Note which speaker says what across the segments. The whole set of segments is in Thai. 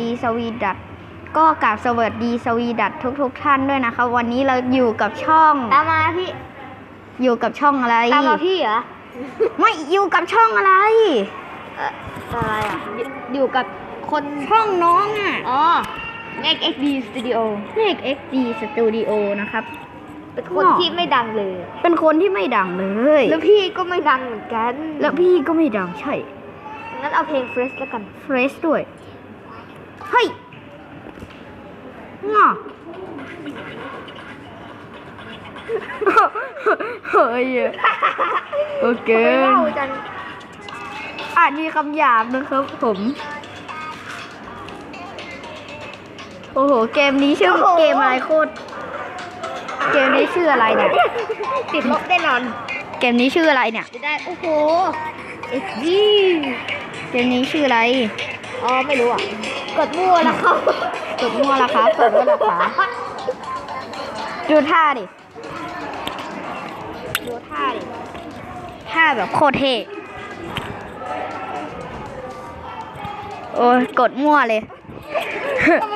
Speaker 1: ดีสวีดัตก็กราบสวัสดีสวีดัตทุกๆทท่านด้วยนะคะ วันนี้เราอยู่กับช่อง
Speaker 2: ตามมาพี่
Speaker 1: อยู่กับช่องอะไร
Speaker 2: ตามมาพี่เหรอ
Speaker 1: ไม่อยู่กับช่องอะไร
Speaker 2: เอ่ออะไรอะอยู่อยู่กับคน
Speaker 1: ช่องน้องอะ
Speaker 2: อ๋อ Next XD Studio
Speaker 1: เลข XD Studio นะครับ
Speaker 2: เป็นคน
Speaker 1: อ๋อ
Speaker 2: ที่ไม่ดังเลย
Speaker 1: เป็นคนที่ไม่ดังเลย
Speaker 2: แล้วพี่ก็ไม่ดังเหมือนกัน
Speaker 1: แล้วพี่ก็ไม่ดังใช่
Speaker 2: งั้นเอาเพลง Fresh แล้วกัน
Speaker 1: เฟรชด้วยเฮ้ยงอเฮ้ยโอเค
Speaker 2: ไม่เล่าจัง
Speaker 1: อาจมีคำหยาบนะครับผม โอ้โห เกมนี้ชื่อเกมอะไรโคตร เกมนี้ชื่ออะไรเนี่ย
Speaker 2: ติดลบแน่นอน
Speaker 1: เกมนี้ชื่ออะไรเนี่ย
Speaker 2: จะได้ โอ้โห XD
Speaker 1: เกมนี้ชื่ออะไร
Speaker 2: อ๋อไม่รู้อะกดมั่วแล้วครับ
Speaker 1: กดมั่วละครับกดมั่วละครับดูท่าดิ
Speaker 2: ดูท่าดิ
Speaker 1: ท่าแบบโคตรเท่โอ้ยกดมั่วเลย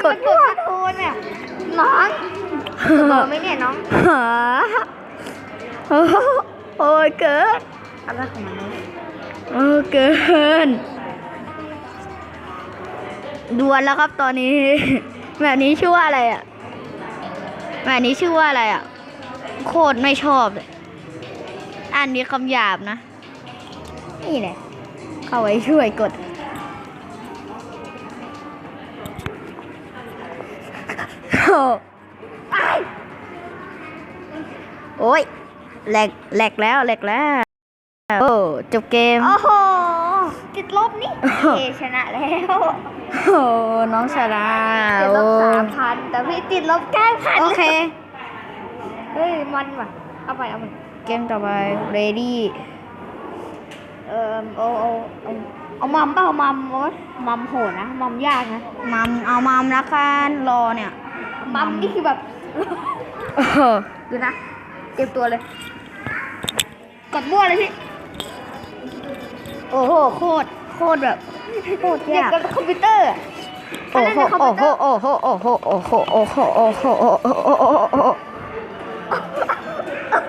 Speaker 1: กด
Speaker 2: กดไม่โทนเนี่ยน้องรอไหมเนี่ยน้อง
Speaker 1: หาโอ้ยเกิน
Speaker 2: อะไรของมันเนี่ย
Speaker 1: เออเกิน ดวลแล้วครับตอนนี้ แบบนี้ชื่อว่าอะไรอะแบบนี้ชื่อว่าอะไรอะ โคตรไม่ชอบเลยอันนี้คำหยาบนะ นี่แหละ เข้าไว้ช่วยกด โอ้ยแหลกแหลกแล้วแหลกแล้ว โอ้ จบเกม
Speaker 2: โอ้โห ติดลบนี่เอชนะแล้ว
Speaker 1: โอ้น้องชนะ
Speaker 2: ติดลบ
Speaker 1: โอ้
Speaker 2: สามพันแต่พี่ติดลบเก้าพัน
Speaker 1: โอเค
Speaker 2: เฮ้ย มันว่ะ เอาไปเอาไป
Speaker 1: เกมต่อไป ready
Speaker 2: เออเอาเอาเอาเอามัมเปล่ามัมโอ๊ยมัมโหดนะมัมยากนะ
Speaker 1: มัมเอามัมละกันรอเนี่ย
Speaker 2: มัมนี่คือแบบ
Speaker 1: เออ
Speaker 2: ดูนะเตรียมตัวเลย กดมั่วเลยพี่
Speaker 1: โอ้โหโคตรโคตรแบบโคตร
Speaker 2: เด็ก
Speaker 1: ยาก
Speaker 2: กับคอมพิวเตอร์อะ
Speaker 1: โอ้โหโอ้โหโอ้โหโอ้โหโอ้โหโอ้โหโอ้โหโอ้โหโอ้โหโอ้โห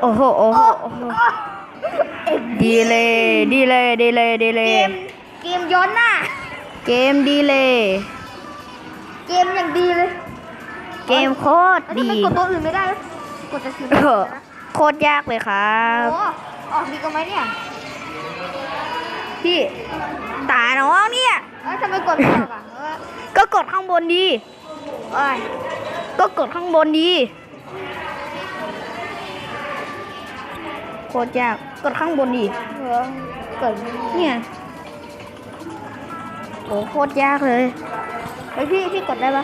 Speaker 1: โอ้โหโอ้โหโอ้โหโอ้โหดีเลยดีเลยดีเลยดีเล
Speaker 2: เก
Speaker 1: ย
Speaker 2: มเกมย้อนหน้า
Speaker 1: เกมดีเลย
Speaker 2: เกมอย่างดีเลย
Speaker 1: เกมโคตร
Speaker 2: แล้วทำ
Speaker 1: ดี
Speaker 2: ไมกดตัวอื่นไม่ได้วะกดแต่คิว
Speaker 1: เออโคตรยากเลยครั
Speaker 2: โอ้
Speaker 1: บ
Speaker 2: ออกดีกว่าไหมเนี่ย พี่
Speaker 1: ตาน้องเนี่ย
Speaker 2: เอ้ยทำไมกดไม่ออกอะเออ
Speaker 1: ก็กดข้างบนดี
Speaker 2: เอ้ย
Speaker 1: ก็กดข้างบนดีโคตรยากกดข้างบนดี
Speaker 2: เออกด
Speaker 1: เนี่ยโอ้โคตรยากเลย
Speaker 2: เฮ้ยพี่พี่กดได้ปะ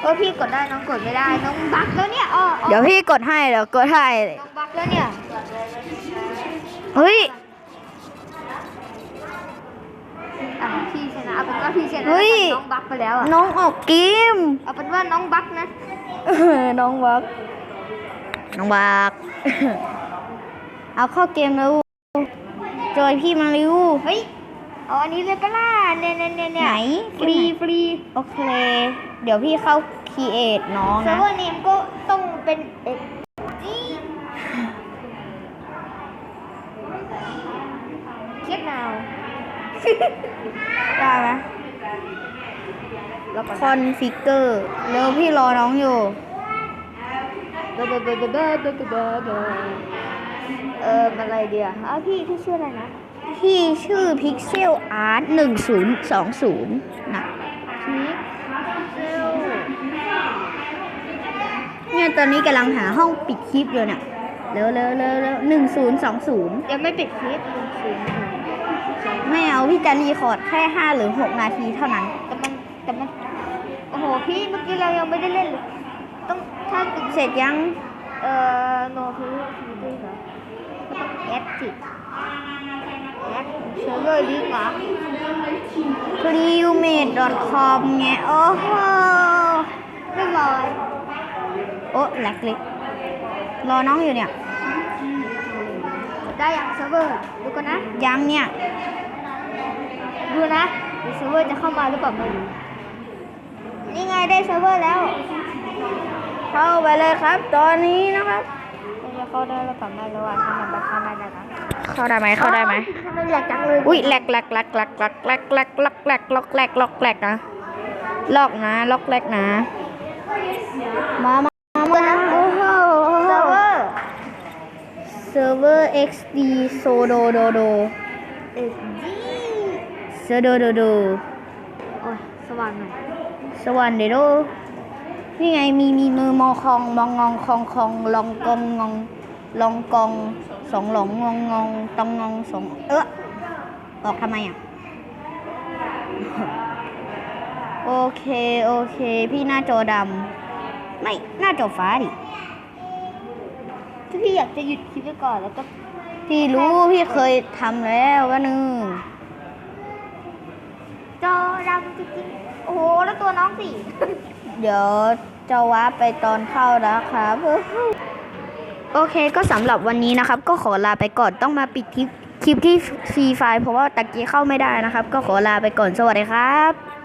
Speaker 2: เออพี่กดได้น้องกดไม่ได้น้องบักแล้วเนี่ยอ๋ออ๋อ
Speaker 1: เดี๋ยวพี่กดให้เดี๋ยวกดให้
Speaker 2: น้องบักแล้วเนี่ย
Speaker 1: เฮ้ย
Speaker 2: อะพี่ชนะ เอาเป็นว่าพี่ชนะ
Speaker 1: เฮ้ย
Speaker 2: น้องบักไปแล้วอะ
Speaker 1: น้องออกเกม
Speaker 2: เอาเป็นว่าน้องบักนะ
Speaker 1: เออน้องบักน้องบัก เอาเข้าเกมแล้วจอยพี่มาเร็ว
Speaker 2: เฮ้ยเอาอันนี้เลยปะล่ะเนี่ยเนี่ยเนี่ยเนี่ย
Speaker 1: ไหน
Speaker 2: ฟรีฟรี
Speaker 1: โอเค เดี๋ยวพี่เข้าคีเอทน้อง
Speaker 2: เซิร์
Speaker 1: นะ
Speaker 2: ฟเวอร์เนมก็ต้องเป็นเอกจี้เก็บนาว
Speaker 1: ได้ไหมคอนฟิกเกอร์เร็วพี่รอน้องอยู่
Speaker 2: เอออะไรเดียวอ๋อพี่พี่ชื่ออะไรนะ
Speaker 1: พี่ชื่อพิกเซลอาร์ตหนึ่งศูนย์สองศูนย์นะ
Speaker 2: พิกเนี่
Speaker 1: ยตอนนี้กำลังหาห้องปิดคลิปอยู่เนี่ยเร็วเร็วเร็วเร็วหนึ่งศูนย์สองศูนย์
Speaker 2: ยังไม่ปิดคลิปหนึ่งศูนย์
Speaker 1: ไม่เอาพี่จะรีคอร์ดแค่ห้าหรือหกนาทีเท่านั้น
Speaker 2: แต่มันแต่มันโอ้โหพี่เมื่อกี้เรายังไม่ได้เล่นเลยต้องถ้าปิด
Speaker 1: เสร็จยัง
Speaker 2: เอ่อโนทูทูเหรอก็ต้องแอดสิแอดเซิร์ฟเวอร์ลิงก์เหรอ
Speaker 1: c r e w m a d e c o m ไงโอ้โห
Speaker 2: เรียบร้อย
Speaker 1: โอ้แหลกเลยรอน้องอยู่เนี่ย
Speaker 2: ได้ยังเซิร์ฟเวอร์อะดูกันนะ
Speaker 1: ยังเนี่ย
Speaker 2: ดูนะเดี๋ยวเซิร์ฟเวอร์จะเข้ามาหรือเปล่าไม่รู้ได้เซิร์ฟเวอร์แล้ว
Speaker 1: เข้าไปเลยครับ ตอนนี้นะครับ
Speaker 2: จะเข้าได้แล้วกลับได้แล้วอะถ้ามันไปเข้าได้แล้วนะ
Speaker 1: เข้าได้ไหมเข้าได้ไหม
Speaker 2: ทำไมแหลกจังเลย
Speaker 1: อุ้ยแหลกแหลกแหลกแหลกแหลกแหลกแหลกล็อกแหลกล็อกแหลกล็อกแหลกนะล็อกนะล็อกแหลกนะ ซิร์ฟเวอร์ XD โซโดโดโด
Speaker 2: เอ็ดจี
Speaker 1: โซโดโดโด
Speaker 2: โอ้ยสว่างหน่อย
Speaker 1: สวัสดีโดนี่ไงมีมีมือมอคองมองงองคองคองลองกองงองลองกองสองหลงงองงองตองงองสองเออออกทำไมอะโอเค โอเค พี่หน้าจอดำไม่หน้าจอฟ้าดิ
Speaker 2: ถ้า พี่อยากจะหยุดคลิปไว้ก่อนแล้วก็
Speaker 1: พี่รู้พี่เคยทำแล้วก็นึง
Speaker 2: จอดำจริงๆโอ้โห แล้วตัวน้องสิ
Speaker 1: เดี๋ยวจะว้าร์ปไปตอนเข้านะครับ โอเคก็สำหรับวันนี้นะครับ ก็ขอลาไปก่อนต้องมาปิดคลิปคลิปที่ฟรีไฟล์เพราะว่าตะกี้เข้าไม่ได้นะครับ ก็ขอลาไปก่อนสวัสดีครับ